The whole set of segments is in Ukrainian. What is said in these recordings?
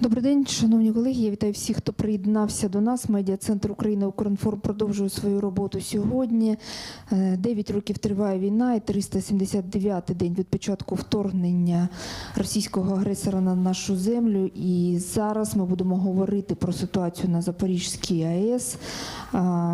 Добрий день, шановні колеги. Я вітаю всіх, хто приєднався до нас. Медіа центр України Укрінформ продовжує свою роботу сьогодні. Е, Дев'ять років триває війна, і 379-й день від початку вторгнення російського агресора на нашу землю. І зараз ми будемо говорити про ситуацію на Запорізькій АЕС.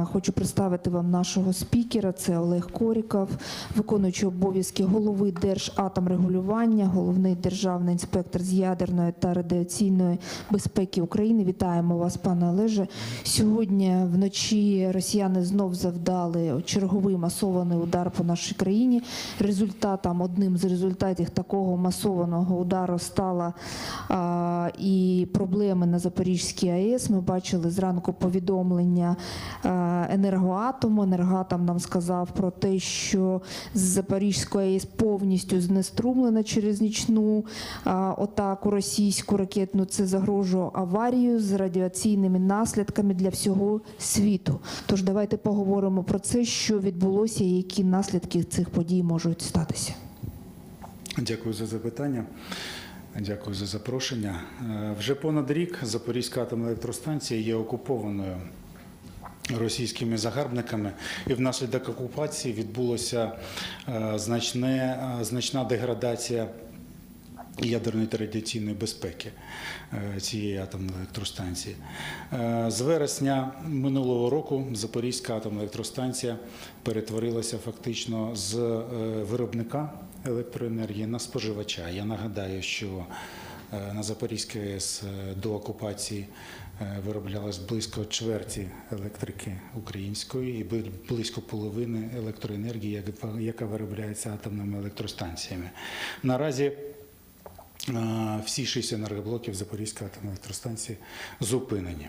Хочу представити вам нашого спікера. Це Олег Коріков, виконуючий обов'язки голови Держатомрегулювання, головний державний інспектор з ядерної та радіаційної безпеки України. Вітаємо вас, пане Олеже. Сьогодні вночі росіяни знов завдали черговий масований удар по нашій країні. Результатом одним з результатів такого масованого удару стала а, і проблеми на Запорізькій АЕС. Ми бачили зранку повідомлення а, енергоатому. Енергоатом нам сказав про те, що з Запорізької АЕС повністю знеструмлена через нічну а, атаку російську ракетну. Це загрожує аварію з радіаційними наслідками для всього світу. Тож давайте поговоримо про це, що відбулося, і які наслідки цих подій можуть статися. Дякую за запитання. Дякую за запрошення. Е, Вже понад рік Запорізька атомна електростанція є окупованою російськими загарбниками, і внаслідок окупації відбулося е, значне, е, значна деградація ядерної та радіаційної безпеки е, цієї атомної електростанції. Е, З вересня минулого року Запорізька атомна електростанція перетворилася фактично з е, виробника електроенергії на споживача. Я нагадаю, що на Запорізькій АЕС до окупації вироблялось близько чверті електрики української і бли- близько половини електроенергії, яка- виробляється атомними електростанціями. Наразі всі шість енергоблоків Запорізької атомної електростанції зупинені.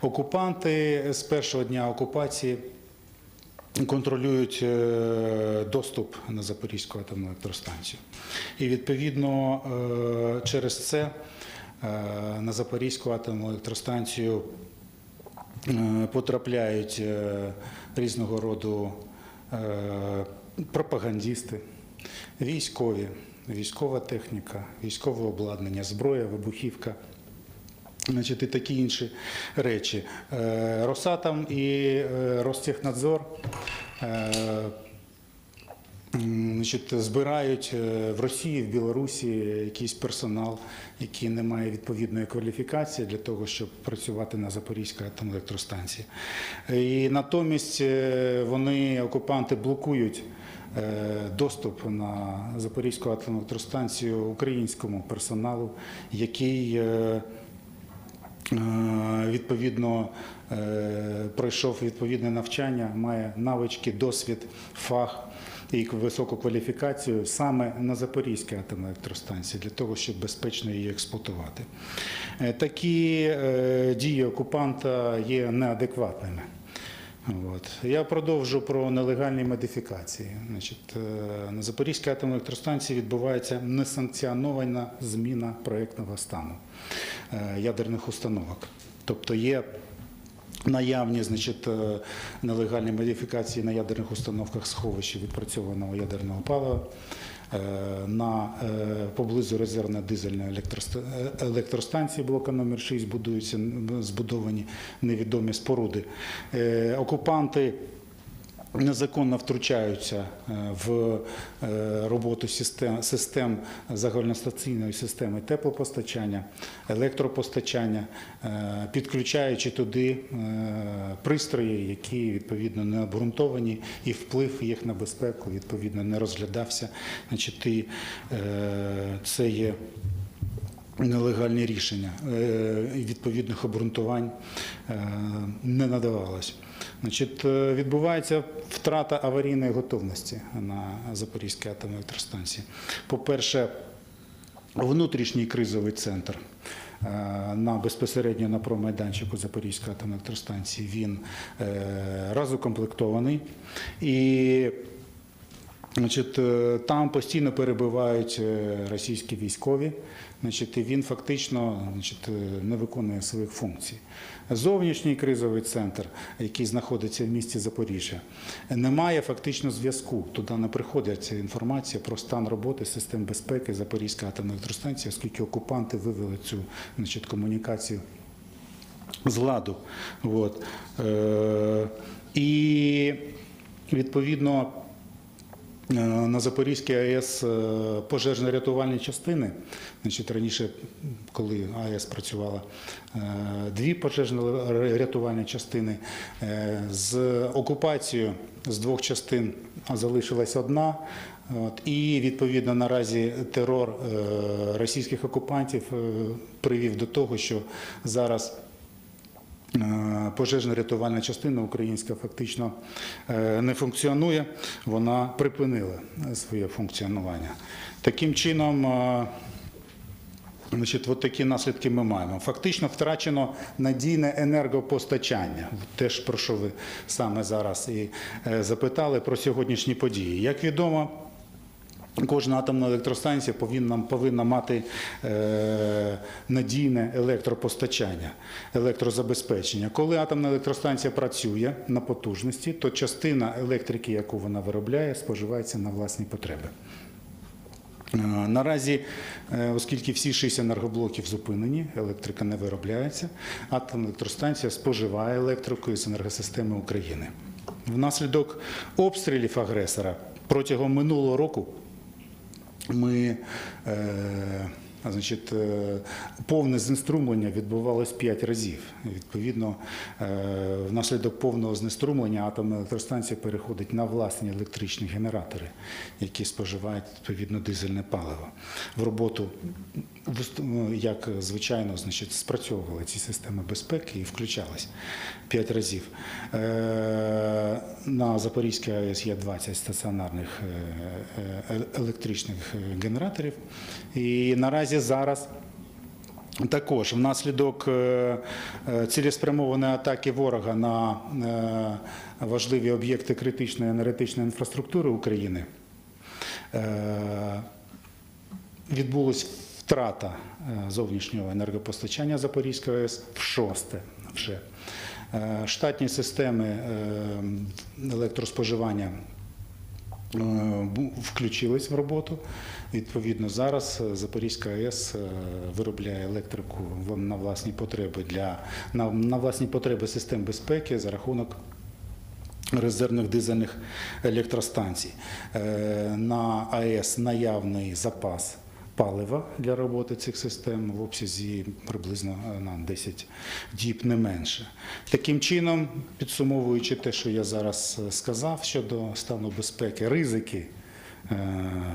Окупанти з першого дня окупації контролюють е, доступ на Запорізьку атомну електростанцію. І відповідно е, через це е, на Запорізьку атомну електростанцію потрапляють різного роду пропагандісти, військові, військова техніка, військове обладнання, зброя, вибухівка. Значить, і такі інші речі. Е, Росатом і е, Ростехнадзор е, значить, збирають е, в Росії, в Білорусі якийсь персонал, який не має відповідної кваліфікації для того, щоб працювати на Запорізькій атомній електростанції. І натомість е, вони, окупанти, блокують е, доступ на Запорізьку атомну електростанцію українському персоналу, який відповідно пройшов відповідне навчання, має навички, досвід, фах і високу кваліфікацію саме на Запорізькій атомній електростанції для того, щоб безпечно її експлуатувати. Е, Такі е, дії окупанта є неадекватними. От. Я продовжу про нелегальні модифікації. Значить, е, на Запорізькій атомній електростанції відбувається несанкціонована зміна проєктного стану ядерних установок. Тобто є наявні значить, е, нелегальні модифікації на ядерних установках сховища відпрацьованого ядерного палива. е, На е, поблизу резервної дизельної електроста- електростанції блока номер 6 будуються збудовані невідомі споруди. Окупанти незаконно втручаються е, в е, роботу систем, систем загальностаційної системи теплопостачання, електропостачання, е, підключаючи туди пристрої, які відповідно не обґрунтовані, і вплив їх на безпеку відповідно не розглядався. Значить, це є нелегальні рішення відповідних обґрунтувань не надавалось. Значить, е, відбувається втрата аварійної готовності на Запорізькій атомній електростанції. По-перше, внутрішній кризовий центр е, на безпосередньо на промайданчику Запорізької атомної електростанції він е, разукомплектований і Значить, е, там постійно перебувають е, російські військові, значить, і він фактично значить, е, не виконує своїх функцій. Зовнішній кризовий центр, який знаходиться в місті Запоріжжя, немає фактично зв'язку. Туди не приходить інформація про стан роботи систем безпеки Запорізької атомної електростанції, оскільки окупанти вивели цю значить, комунікацію з ладу. От. І відповідно. Е, На Запорізькій АЕС е, пожежно-рятувальні частини. Значить, раніше, коли АЕС працювала, е, дві пожежно-рятувальні частини. З окупацією з двох частин залишилась одна. І відповідно наразі терор російських окупантів привів до того, що зараз Пожежно-рятувальна частина українська фактично е, не функціонує, вона припинила своє функціонування. Таким чином, е, Значить, от такі наслідки ми маємо. Фактично втрачено надійне енергопостачання. Теж про що ви саме зараз і е, запитали про сьогоднішні події. Як відомо, Кожна атомна електростанція повинна, повинна мати е, надійне електропостачання, електрозабезпечення. Коли атомна електростанція працює на потужності, то частина електрики, яку вона виробляє, споживається на власні потреби. Е, Наразі, е, оскільки всі шість енергоблоків зупинені, електрика не виробляється, атомна електростанція споживає електрику з енергосистеми України. Внаслідок обстрілів агресора протягом минулого року ми, е, значить, е, повне знеструмлення відбувалось 5 разів. Відповідно, е, внаслідок повного знеструмлення атомна електростанція переходить на власні електричні генератори, які споживають відповідно дизельне паливо. В роботу, ну, як звичайно, значить, спрацьовували ці системи безпеки і включались 5 разів. Е, На Запорізькій АЕС є 20 стаціонарних електричних генераторів. І наразі зараз також внаслідок е, е, цілеспрямованої атаки ворога на е, важливі об'єкти критичної енергетичної інфраструктури України відбулась втрата зовнішнього енергопостачання Запорізької АЕС в шосте вже. Штатні системи електроспоживання включились в роботу. Відповідно, зараз е, Запорізька АЕС е, виробляє електрику на власні потреби для на, на власні потреби систем безпеки за рахунок резервних дизельних електростанцій. Е, На АЕС наявний запас палива для роботи цих систем в обсязі приблизно е, на 10 діб не менше. Таким чином, підсумовуючи те, що я зараз е, сказав щодо стану безпеки, ризики, е,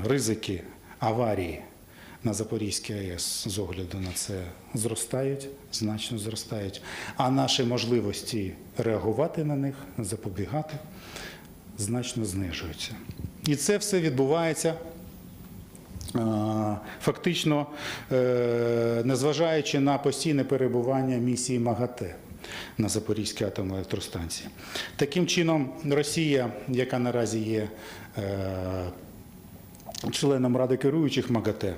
ризики аварії на Запорізькій АЕС з огляду на це зростають, значно зростають. А наші можливості реагувати на них, запобігати, значно знижуються. І це все відбувається. Е, Фактично, е, незважаючи на постійне перебування місії МАГАТЕ на Запорізькій атомній електростанції. Таким чином, Росія, яка наразі є е, членом Ради керуючих МАГАТЕ,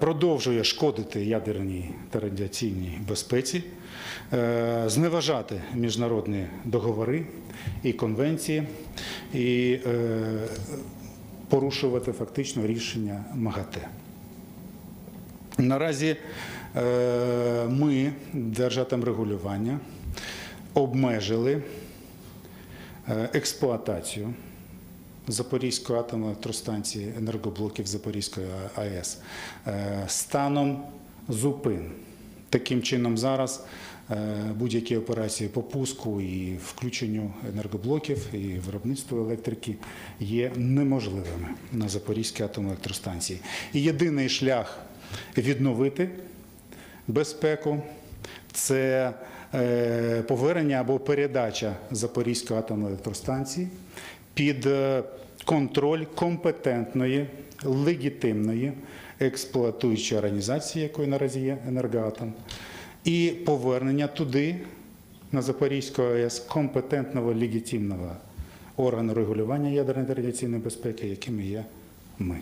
продовжує шкодити ядерній та радіаційній безпеці, зневажати міжнародні договори і конвенції і порушувати фактично рішення МАГАТЕ. Наразі е, ми, держатам регулювання, обмежили е, експлуатацію Запорізької атомної електростанції енергоблоків Запорізької АЕС е, станом зупин. Таким чином, зараз будь-які операції по пуску і включенню енергоблоків і виробництву електрики є неможливими на Запорізькій атомній електростанції. І єдиний шлях відновити безпеку це е, повернення або передача Запорізької атомної електростанції під е, контроль компетентної, легітимної експлуатуючої організації, якою наразі є енергоатом, і повернення туди, на Запорізьку АЕС, компетентного легітимного органу регулювання ядерної радіаційної безпеки, якими є ми.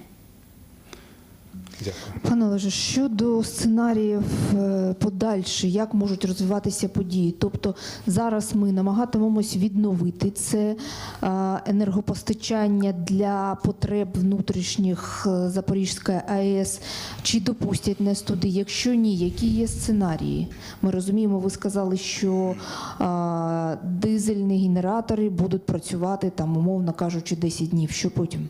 Дякую. Пане Олеже, щодо сценаріїв е, подальші, як можуть розвиватися події? Тобто зараз ми намагатимемось відновити це е, енергопостачання для потреб внутрішніх е, Запорізької АЕС. Чи допустять нас туди? Якщо ні, які є сценарії? Ми розуміємо, ви сказали, що дизельні генератори будуть працювати там, умовно кажучи, 10 днів. Що потім?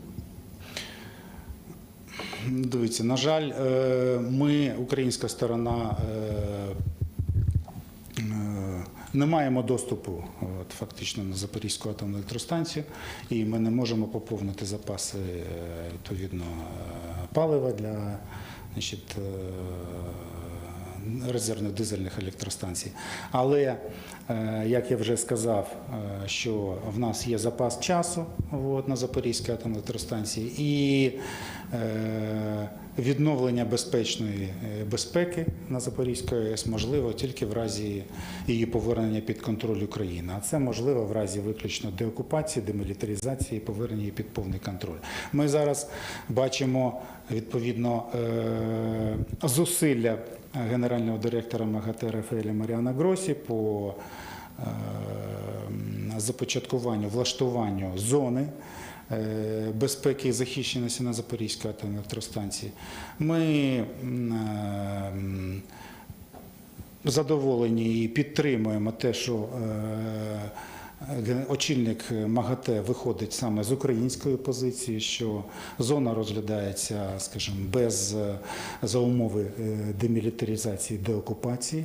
Дивіться, на жаль, е, ми, українська сторона, е, е, не маємо доступу от, фактично на Запорізьку атомну електростанцію, і ми не можемо поповнити запаси відповідно палива для значить, резервних дизельних електростанцій. Але, як я вже сказав, що в нас є запас часу от, на Запорізькій атомній електростанції і відновлення безпечної е, безпеки на Запорізькій АЕС можливо тільки в разі її повернення під контроль України. А це можливо в разі виключно деокупації, демілітаризації повернення її під повний контроль. Ми зараз бачимо відповідно е, зусилля генерального директора МАГАТЕ Рафаеля Маріана Гросі по е, започаткуванню, влаштуванню зони е, безпеки і захищеності на Запорізькій атомній електростанції. Ми е, задоволені і підтримуємо те, що е, очільник МАГАТЕ виходить саме з української позиції, що зона розглядається, скажімо, без е, за умови е, демілітаризації, деокупації.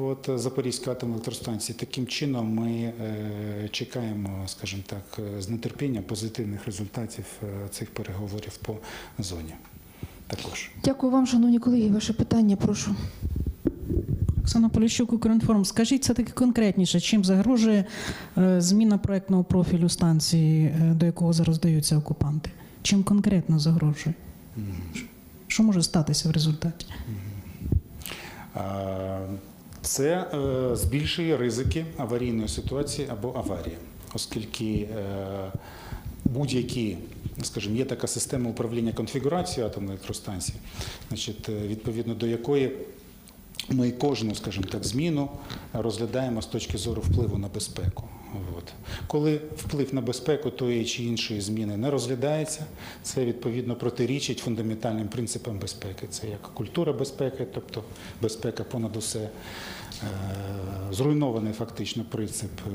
От, Запорізької атомної електростанції. Таким чином ми е, чекаємо, скажімо так, е, з нетерпінням позитивних результатів е, цих переговорів по зоні. Також. Дякую вам, шановні колеги. Ваше питання, прошу. Оксана Поліщук, Укрінформ. Скажіть це таки конкретніше, чим загрожує е, зміна проектного профілю станції, е, до якого зараз даються окупанти? Чим конкретно загрожує? Що може статися в результаті? Це е, збільшує ризики аварійної ситуації або аварії, оскільки будь-які, скажімо, є така система управління конфігурацією атомної електростанції, значить, відповідно до якої ми кожну, скажімо так, зміну розглядаємо з точки зору впливу на безпеку. От. Коли вплив на безпеку тої чи іншої зміни не розглядається, це відповідно протирічить фундаментальним принципам безпеки. Це як культура безпеки, тобто безпека понад усе. Е, Зруйнований фактично принцип е,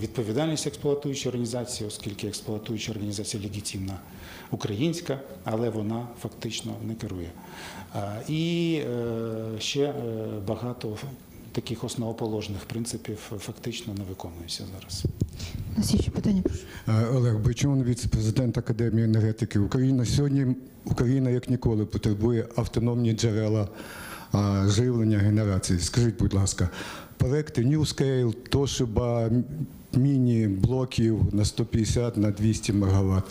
відповідальності експлуатуючої організації, оскільки експлуатуюча організація легітимна українська, але вона фактично не керує. І е, ще багато таких основоположних принципів фактично не виконуються зараз. У нас є ще питання, прошу. Е, Олег Бойчун, віце-президент Академії енергетики України. Сьогодні Україна як ніколи потребує автономні джерела живлення генерації. Скажіть, будь ласка, проекти NewScale, Toshiba, міні-блоків на 150 на 200 МВт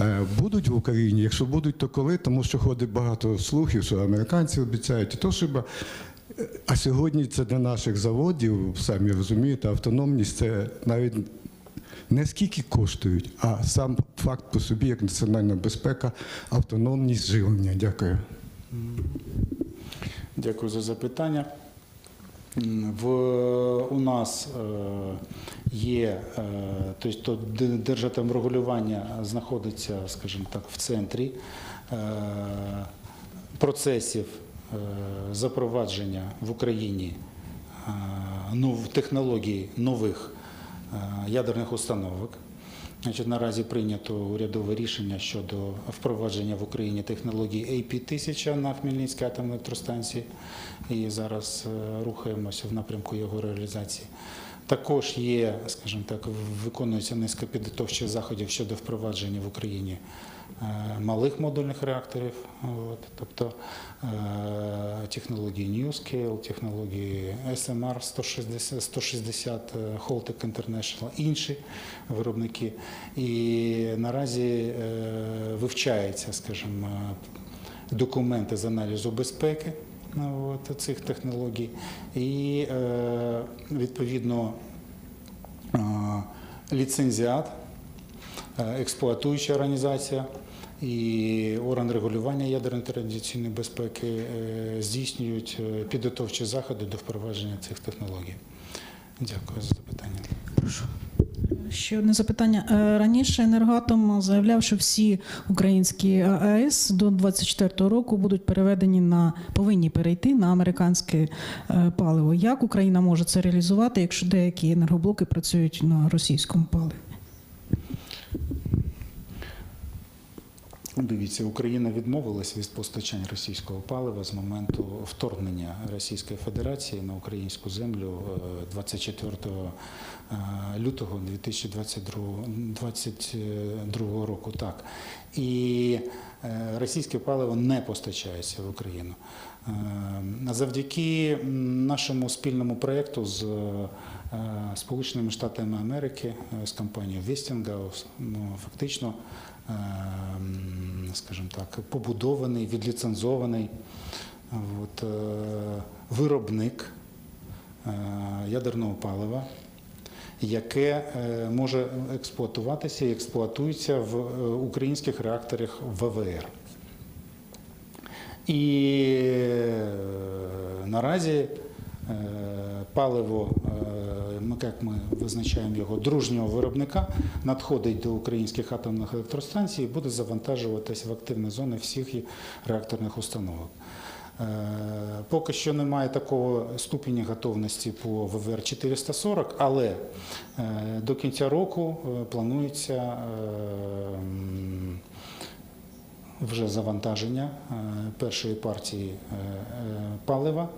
е, будуть в Україні? Якщо будуть, то коли? Тому що ходить багато слухів, що американці обіцяють і Toshiba. Е, А сьогодні це для наших заводів, самі розумієте, автономність це навіть не скільки коштують, а сам факт по собі, як національна безпека, автономність живлення. Дякую. Дякую за запитання. В, у нас е, є, е, тобто держатомрегулювання знаходиться, скажімо так, в центрі е, процесів запровадження в Україні е, технологій нових е, ядерних установок. Наразі прийнято урядове рішення щодо впровадження в Україні технології AP-1000 на Хмельницькій атомній електростанції. І зараз е, рухаємося в напрямку його реалізації. Також є, скажімо так, виконується низка підготовчих заходів щодо впровадження в Україні е, малих модульних реакторів, от, тобто е, технології NewScale, технології SMR 160, 160 е, Holtec International, інші виробники. І наразі е, вивчається, скажімо, документи з аналізу безпеки от, цих технологій. І е, відповідно е, ліцензіат е, експлуатуюча організація і орган регулювання ядерної та безпеки е, здійснюють е, підготовчі заходи до впровадження цих технологій. Дякую за запитання. Прошу. Ще одне запитання. Е, Раніше енергоатом заявляв, що всі українські АЕС до 24-го року будуть переведені на повинні перейти на американське е, паливо. Як Україна може це реалізувати, якщо деякі енергоблоки працюють на російському паливі? Дивіться, Україна відмовилась від постачань російського палива з моменту вторгнення Російської Федерації на українську землю е, 24 е, лютого 2022 року. Так. І е, російське паливо не постачається в Україну. Е, Завдяки нашому спільному проєкту з е, Сполученими Штатами Америки, е, з компанією ну, фактично скажімо так, побудований, відліцензований от, е, виробник е, ядерного палива, яке е, може експлуатуватися і експлуатується в українських реакторах ВВР. І наразі паливо, ми, як ми визначаємо його, дружнього виробника, надходить до українських атомних електростанцій і буде завантажуватись в активні зони всіх реакторних установок. Е, Поки що немає такого ступеня готовності по ВВР 440, але е, до кінця року е, планується вже завантаження першої партії палива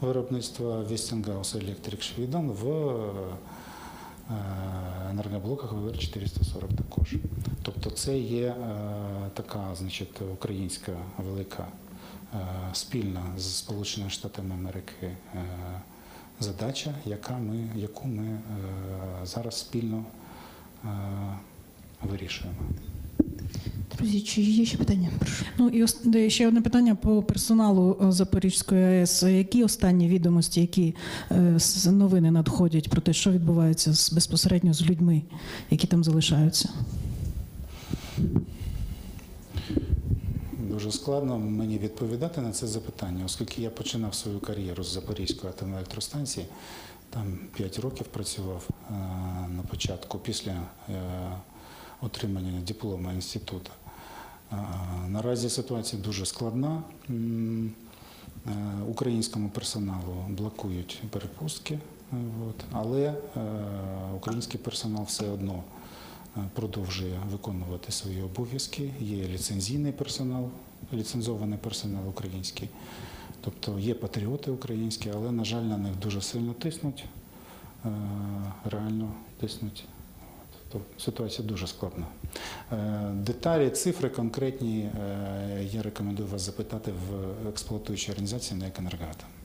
виробництва Westinghouse Electric Sweden в е, енергоблоках ВВР 440 також. Тобто це є е, така, значить, українська велика е, спільна з Сполученими Штатами Америки е, задача, яка ми, яку ми е, зараз спільно е, вирішуємо. Друзі, чи є ще питання? Прошу. Ну і ос- ще одне питання по персоналу е, Запорізької АЕС. Які останні відомості, які е, з- новини надходять про те, що відбувається з безпосередньо з людьми, які там залишаються? Дуже складно мені відповідати на це запитання, оскільки я починав свою кар'єру з Запорізької атомної електростанції, там 5 років працював е, на початку після е, отримання диплома інституту. Наразі ситуація дуже складна. Е, Українському персоналу блокують перепустки, але е, український персонал все одно е, продовжує виконувати свої обов'язки. Є ліцензійний персонал, ліцензований персонал український. Тобто є патріоти українські, але, на жаль, на них дуже сильно тиснуть, реально тиснуть. От. Тобто ситуація дуже складна. Е, Деталі, цифри конкретні е, я рекомендую вас запитати в експлуатуючій організації на «Екенергоатом».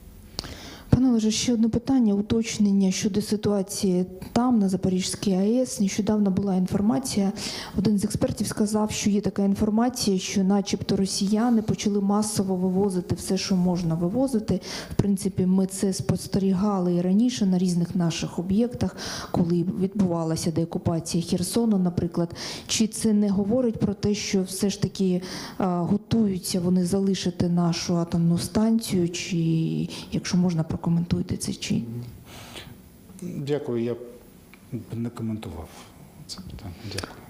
Пане Олеже, ще одне питання, уточнення щодо ситуації там, на Запорізькій АЕС. Нещодавно була інформація. Один з експертів сказав, що є така інформація, що, начебто, росіяни почали масово вивозити все, що можна вивозити. В принципі, ми це спостерігали і раніше на різних наших об'єктах, коли відбувалася деокупація Херсону, наприклад. Чи це не говорить про те, що все ж таки а, готуються вони залишити нашу атомну станцію? Чи, якщо можна, прокоментуйте це чи Дякую, я б не коментував це питання. Дякую.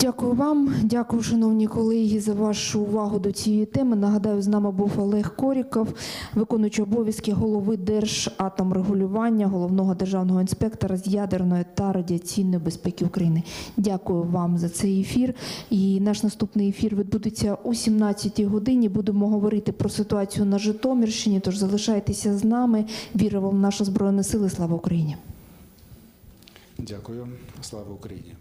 Дякую вам, дякую, шановні колеги, за вашу увагу до цієї теми. Нагадаю, з нами був Олег Коріков, виконуючий обов'язки голови Держатомрегулювання, головного державного інспектора з ядерної та радіаційної безпеки України. Дякую вам за цей ефір. І наш наступний ефір відбудеться о 17 годині. Будемо говорити про ситуацію на Житомирщині. Тож залишайтеся з нами. Віримо в наші збройні сили. Слава Україні! Дякую. Слава Україні.